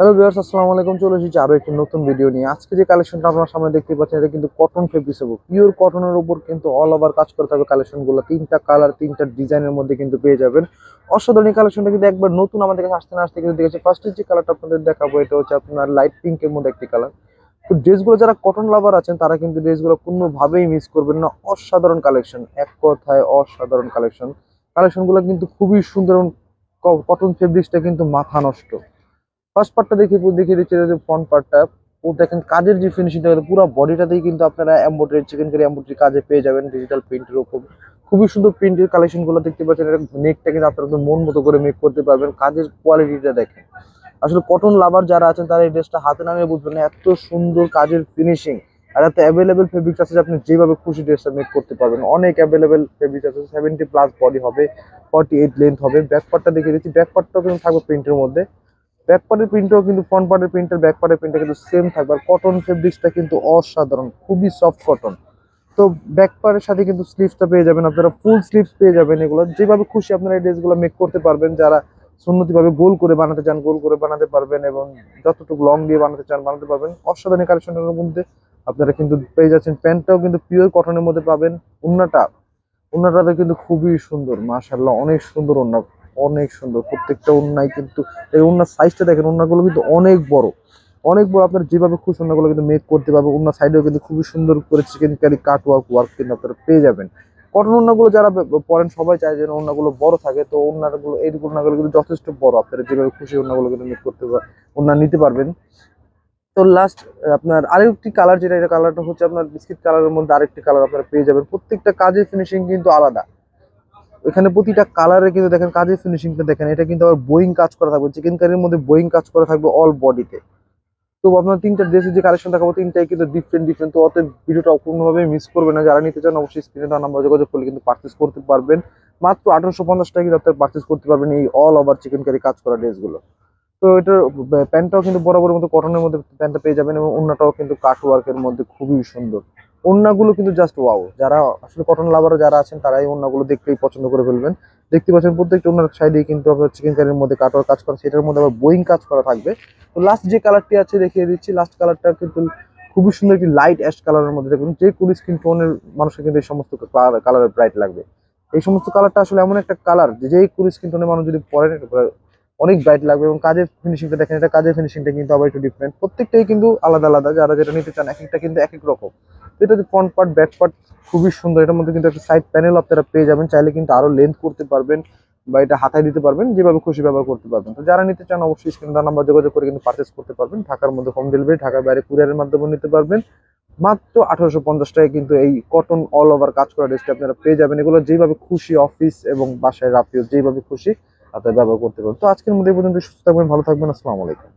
Hello viewers আসসালামু আলাইকুম। চলে এসেছি আরও একটি নতুন ভিডিও নিয়ে। আজকে যে কালেকশনটা আপনার সামনে দেখতে পাচ্ছেন, এটা কিন্তু কটন ফেব্রিক্স হবে পিওর কটনের উপর কিন্তু অল ওভার কাজ করতে হবে কালেকশনগুলো তিনটা কালার তিনটা ডিজাইনের মধ্যে কিন্তু পেয়ে যাবেন। অসাধারণ কালেকশনটা কিন্তু একবার নতুন আমাদের কাছে আসতে না আসতে কিন্তু দেখেছি। ফার্স্টের যে কালারটা আপনাদের দেখাবো, এটা হচ্ছে আপনার লাইট পিঙ্কের মধ্যে একটি কালার তো ড্রেসগুলো যারা কটন লাভার আছেন, তারা কিন্তু ড্রেসগুলো কোনোভাবেই মিস করবেন না। অসাধারণ কালেকশন এক কথায় অসাধারণ কালেকশন কালেকশনগুলো কিন্তু খুবই সুন্দর কটন ফেব্রিক্সটা কিন্তু মাথা নষ্ট। ফার্স্ট পার্টটা দেখে দেখিয়ে দিচ্ছে যে ফ্রন্ট পার্টটা ও দেখেন, কাজের যে ফিনিশিংটা পুরো বডিটাতেই কিন্তু আপনারা এম্ব্রয়ডারি চিকেন কারি এম্ব্রয়ডারি কাজে পেয়ে যাবেন ডিজিটাল প্রিন্টের ওপর খুবই সুন্দর প্রিন্টের কালেকশনগুলো দেখতে পাচ্ছেন এটা নেকটা কিন্তু আপনারা মন মতো করে মেক করতে পারবেন। কাজের কোয়ালিটিটা দেখেন। আসলে কটন লাভার যারা আছেন, তারা এই ড্রেসটা হাতে নামিয়ে বুঝবেন না, এত সুন্দর কাজের ফিনিশিং আর এত অ্যাভেলেবেল ফেব্রিক্স আছে যে আপনি যেভাবে খুশি ড্রেসটা মেক করতে পারবেন। অনেক অ্যাভেলেবেল ফেব্রিক্স আছে সেভেন্টি প্লাস বডি হবে ফর্টি এইট লেন্থ হবে। ব্যাক পার্টটা দেখিয়ে দিচ্ছি। ব্যাক পার্টটাও কিন্তু থাকবে প্রিন্টের মধ্যে। ব্যাক পার্টের প্রিন্টও কিন্তু ফ্রন্ট পার্টের প্রিন্টের ব্যাক পার্টের প্রিন্টটা কিন্তু সেম থাকবে। আর কটন ফেব্রিক্সটা কিন্তু অসাধারণ, খুবই সফট কটন তো ব্যাক পার্টের সাথে কিন্তু স্লিভসটা পেয়ে যাবেন, আপনারা ফুল স্লিভস পেয়ে যাবেন এগুলো। যেভাবে খুশি আপনারা এই ড্রেসগুলো মেক করতে পারবেন, যারা সুন্নতিভাবে গোল করে বানাতে চান, গোল করে বানাতে পারবেন এবং যতটুকু লং দিয়ে বানাতে চান, বানাতে পারবেন। অসাধারণ কালেকশনের মধ্যে আপনারা কিন্তু পেয়ে যাচ্ছেন। প্যান্টটাও কিন্তু পিওর কটনের মধ্যে পাবেন। উন্নাটা উন্নাটাতে কিন্তু খুবই সুন্দর মাশাল্লাহ অনেক সুন্দর উন্না অনেক সুন্দর, প্রত্যেকটা উন্নায় কিন্তু, এই উন্নার সাইজটা দেখেন, উন্নাগুলো কিন্তু অনেক বড়। অনেক বড়, আপনার যেভাবে খুশি উন্নাগুলো কিন্তু মেক করতে পারবে। উন্না সাইডেও কিন্তু খুবই সুন্দর করে chikankari cut work work কিন্তু আপনারা পেয়ে যাবেন। কটন উন্নাগুলো যারা পরেন, সবাই চায় যেন উন্নাগুলো বড় থাকে, তো উন্নাগুলো এই উন্নাগুলো কিন্তু যথেষ্ট বড়। আপনারা যেভাবে খুশি উন্নাগুলো কিন্তু মেক করতে উন্না নিতে পারবেন। তো লাস্ট আপনার আরেকটি কালার যেটা এটা কালারটা হচ্ছে আপনার বিস্কিট কালারের মধ্যে আরেকটি কালার আপনারা পেয়ে যাবেন। প্রত্যেকটা কাজের ফিনিশিং কিন্তু আলাদা। এখানে প্রতিটা কালারে কিন্তু দেখেন কাজের ফিনিশিংটা দেখেন, এটা কিন্তু আবার বোয়িং কাজ করা থাকবে চিকেন কারির মধ্যে বোয়িং কাজ করা থাকবে অল বডিতে তো। আপনার তিনটা ড্রেসের যে কালেকশন দেখাবো, তিনটাই কিন্তু ডিফারেন্ট ডিফারেন্ট তো অত ভিডিওটা কোনোভাবে মিস করবে না। যারা নিতে চান অবশ্যই স্ক্রিনে দেওয়া নাম্বার যোগাযোগ করলে কিন্তু পার্চেস করতে পারবেন। মাত্র আঠারোশো পঞ্চাশ টাকা কিন্তু আপনার পার্চেস করতে পারবেন এই অল ওভার চিকেন কারি কাজ করা ড্রেসগুলো তো এটার প্যান্টটাও কিন্তু বরাবরের মতো কটনের মধ্যে প্যান্টটা পেয়ে যাবেন এবং অন্যটাও কিন্তু কাট ওয়ার্কের মধ্যে খুবই সুন্দর। ওন্নাগুলো কিন্তু জাস্ট ওয়াও যারা আসলে কটন লাভার যারা আছেন তারা এই ওন্নাগুলো দেখলেই পছন্দ করে ফেলবেন। দেখতে পাচ্ছেন প্রত্যেকটা ওনার সাইডে কিন্তু আপনার চিকেন কারির মধ্যে কাটোয়ার কাজ করা, সেটার মধ্যে আবার বোয়িং কাজ করা থাকবে। তো লাস্ট যে কালারটি আছে দেখিয়ে দিচ্ছি লাস্ট কালারটা কিন্তু খুবই সুন্দর একটি লাইট অ্যাশ কালারের মধ্যে দেখুন, যে কুলি স্কিন টোনের মানুষের কিন্তু এই সমস্ত কালারের ব্রাইট লাগবে। এই সমস্ত কালারটা আসলে এমন একটা কালার যে যেই কুলি স্কিন টোনের মানুষ যদি পরেন অনেক ব্রাইট লাগবে এবং কাজের ফিনিশিংটা দেখেন, এটা কাজের ফিনিশিংটা কিন্তু আবার একটু ডিফারেন্ট প্রত্যেকটাই কিন্তু আলাদা আলাদা। যারা যেটা নিতে চান, এক একটা কিন্তু এক এক রকম। এটা ফ্রন্ট পার্ট ব্যাক পার্ট খুবই সুন্দর। এটার মধ্যে কিন্তু একটা সাইড প্যানেল আপনারা পেয়ে যাবেন। চাইলে কিন্তু আরও লেন্থ করতে পারবেন বা এটা হাতায় দিতে পারবেন, যেভাবে খুশি ব্যবহার করতে পারবেন। তো যারা নিতে চান, অবশ্যই স্ক্রিন নাম্বার যোগাযোগ করে কিন্তু পারচেস করতে পারবেন। ঢাকার মধ্যে হোম ডেলিভারি ঢাকার বাইরে কুরিয়ারের মাধ্যমে নিতে পারবেন। মাত্র আঠারোশো পঞ্চাশ টাকায় কিন্তু এই কটন অল ওভার কাজ করা ড্রেসটা আপনারা পেয়ে যাবেন। এগুলো যেভাবে খুশি অফিস এবং বাসায় রাফিও যেভাবে খুশি, আপনারা ব্যবহার করতে পারবেন। তো আজকের মধ্যে পর্যন্ত, সুস্থ থাকবেন, ভালো থাকবেন, আসসালামু আলাইকুম।